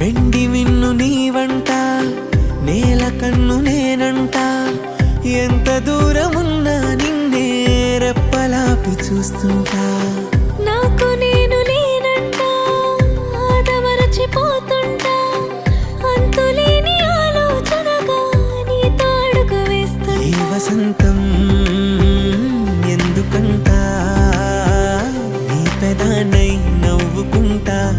వెండి విన్ను నీవంట నేల కన్ను నేనంట. ఎంత దూరం ఉన్నా నిన్నే రెప్పలాపి చూస్తుంటా. నాకు నేను ఈ వసంతం ఎందుకంటా? నీ పెదానై నవ్వుకుంటా.